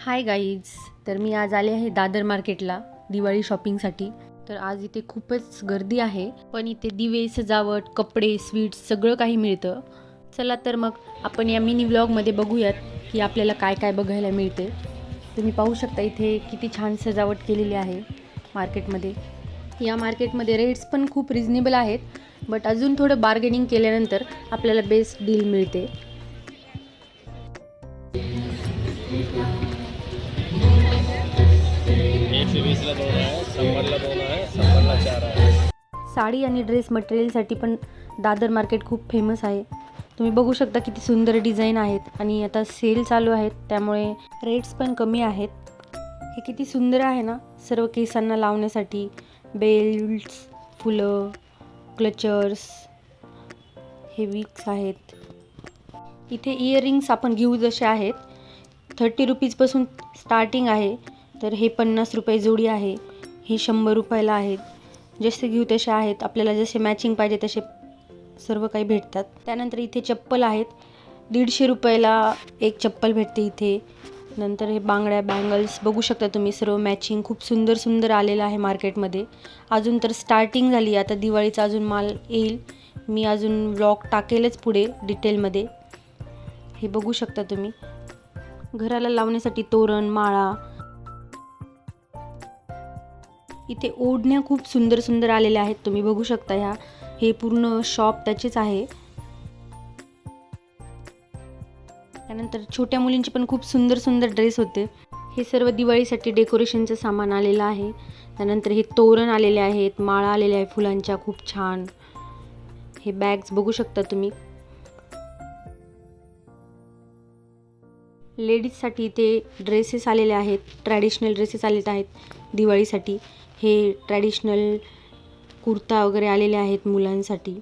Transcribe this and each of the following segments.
Hi guys तर मी आज आले आहे दादर मार्केटला दिवाळी शॉपिंगसाठी तर आज इथे खूपच गर्दी आहे पण इथे दिवे सजावट कपडे स्वीट्स सगळं काही मिळतं. चला तर मग आपण या मिनी व्लॉगमध्ये बघूयात की आपल्याला काय काय बघायला मिळते. तुम्ही पाहू शकता इथे किती छान सजावट केलेली आहे मार्केटमध्ये. या मार्केटमध्ये रेट्स पण खूप रिजनेबल आहेत बट अजून थोडं बार्गेनिंग केल्यानंतर आपल्याला बेस्ट डील मिळते. एकशे वीसला दोन आहे शंभरला दोन आहे शंभरला चार आहे. साडी आणि ड्रेस मटेरियलसाठी पण दादर मार्केट खूप फेमस आहे. तुम्ही बघू शकता किती सुंदर डिझाईन आहेत आणि आता सेल चालू आहेत त्यामुळे रेट्स पण कमी आहेत. हे किती सुंदर आहे ना सर्व केसांना लावण्यासाठी. बेल्ट्स फुलं क्लचर्स हे विक्स आहेत. इथे इयरिंग्स आपण घेऊ जसे आहेत. थर्टी रुपीजपासून स्टार्टिंग आहे. तर हे पन्नास रुपये जोडी आहे. हे शंभर रुपयाला आहेत. जसे घेऊ तसे आहेत. आपल्याला जसे मॅचिंग पाहिजे तसे सर्व काही भेटतात. त्यानंतर इथे चप्पल आहेत. दीडशे रुपयाला एक चप्पल भेटते इथे. नंतर हे बांगड्या बँगल्स बघू शकता तुम्ही सर्व मॅचिंग खूप सुंदर सुंदर आलेलं आहे मार्केटमध्ये अजून तर स्टार्टिंग झाली. आता दिवाळीचा अजून माल येईल. मी अजून व्लॉग टाकेलच पुढे डिटेलमध्ये हे बघू शकता तुम्ही. घराला लावण्यासाठी तोरण माळा इथे ओढण्या खूप सुंदर सुंदर आलेल्या आहेत. तुम्ही बघू शकता ह्या. हे पूर्ण शॉप त्याचेच आहे. त्यानंतर छोट्या मुलींचे पण खूप सुंदर सुंदर ड्रेस होते. हे सर्व दिवाळीसाठी डेकोरेशनचं सामान आलेलं आहे. त्यानंतर हे तोरण आलेले आहेत. माळा आलेल्या आहे फुलांच्या. खूप छान. हे बॅग्स बघू शकता तुम्ही. लेडीजसाठी इथे ड्रेसेस आलेले आहेत. ट्रॅडिशनल ड्रेसेस आलेले आहेत दिवाळीसाठी. हे ट्रॅडिशनल कुर्ता वगैरे आलेले आहेत मुलांसाठी.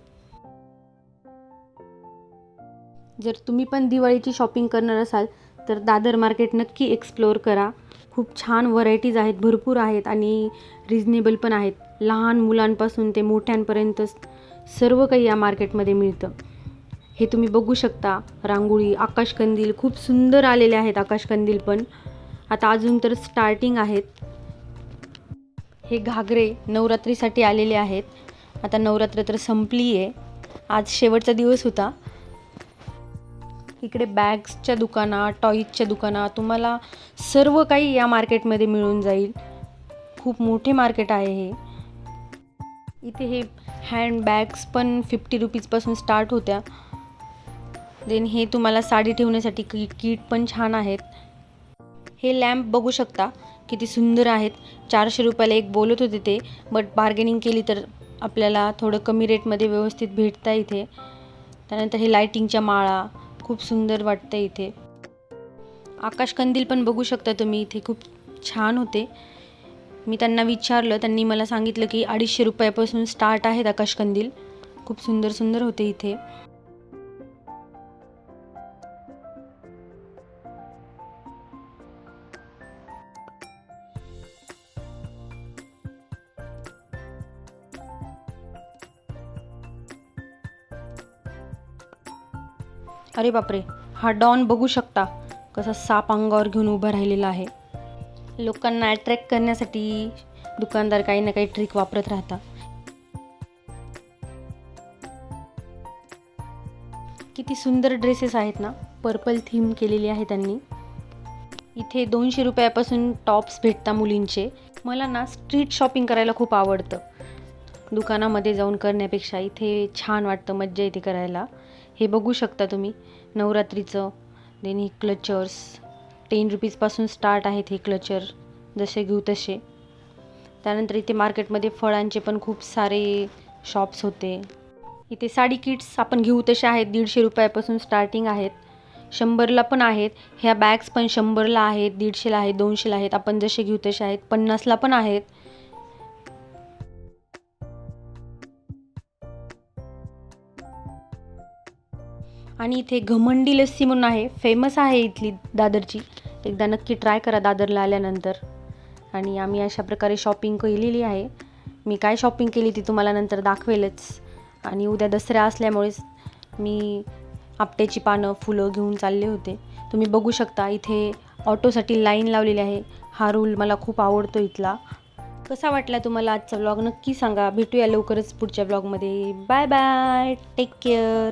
जर तुम्ही पण दिवाळीची शॉपिंग करणार असाल तर दादर मार्केट नक्की एक्सप्लोअर करा. खूप छान व्हरायटीज आहेत भरपूर आहेत आणि रिजनेबल पण आहेत. लहान मुलांपासून ते मोठ्यांपर्यंत सर्व काही या मार्केटमध्ये मिळतं. हे तुम्ही बघू शकता रांगोळी आकाशकंदील खूप सुंदर आलेले आहेत आकाशकंदील पण. आता अजून तर स्टार्टिंग आहेत. हे घागरे नवरात्रीसाठी आलेले आहेत. आता नवरात्र तर संपली आहे आज शेवटचा दिवस होता. इकडे बॅग्सच्या दुकाना टॉईजच्या दुकाना तुम्हाला सर्व काही या मार्केटमध्ये मिळून जाईल. खूप मोठे मार्केट आहे हे. इथे हे हँडबॅग्स पण फिफ्टी रुपीजपासून स्टार्ट होत्या. देन हे तुम्हाला साडी ठेवण्यासाठी की किट पण छान आहेत. हे लॅम्प बघू शकता किती सुंदर आहेत. चारशे रुपयाला एक बोलत होते ते बट बार्गेनिंग केली तर आपल्याला थोडं कमी रेटमध्ये व्यवस्थित भेटतं इथे. त्यानंतर हे लायटिंगच्या माळा खूप सुंदर वाटतं इथे. आकाशकंदील पण बघू शकता तुम्ही इथे खूप छान होते. मी त्यांना विचारलं त्यांनी मला सांगितलं की अडीचशे रुपयापासून स्टार्ट आहेत आकाशकंदील खूप सुंदर सुंदर होते इथे. अरे बापरे हा डॉन बघू शकता कसा साप अंगावर घेऊन उभा राहिलेला आहे. लोकांना अट्रॅक्ट करण्यासाठी दुकानदार काही ना काही ट्रिक वापरत राहतात किती सुंदर ड्रेसेस आहेत ना पर्पल थीम केलेली आहे त्यांनी. इथे दोनशे रुपयापासून टॉप्स भेटतात मुलींचे. मला ना स्ट्रीट शॉपिंग करायला खूप आवडतं. दुकानामध्ये जाऊन करण्यापेक्षा इथे छान वाटतं मज्जा येते करायला. हे बघू शकता तुम्ही. नवरात्रीचं देन हे क्लचर्स टेन रुपीजपासून स्टार्ट आहेत हे क्लचर जसे घेऊ तसे. त्यानंतर इथे मार्केटमध्ये फळांचे पण खूप सारे शॉप्स होते. इथे साडी किट्स आपण घेऊ तसे आहेत दीडशे रुपयापासून स्टार्टिंग आहेत. शंभरला पण आहेत. ह्या बॅग्स पण शंभरला आहेत दीडशेला आहेत दोनशेला आहेत. आपण जसे घेऊ तसे आहेत पन्नासला पण आहेत. आणि इथे घमंडी लस्सी म्हणून आहे फेमस आहे इथली दादरची. एकदा नक्की ट्राय करा दादरला आल्यानंतर. आणि आम्ही अशा प्रकारे शॉपिंग केलेली आहे. मी काय शॉपिंग केली ती तुम्हाला नंतर दाखवेलच. आणि उद्या दसऱ्या असल्यामुळेच मी आपट्याची पानं फुलं घेऊन चालले होते. तुम्ही बघू शकता इथे ऑटोसाठी लाईन लावलेली आहे. हा रूल मला खूप आवडतो इथला. कसा वाटला तुम्हाला आजचा ब्लॉग नक्की सांगा. भेटूया लवकरच पुढच्या ब्लॉगमध्ये बाय बाय टेक केअर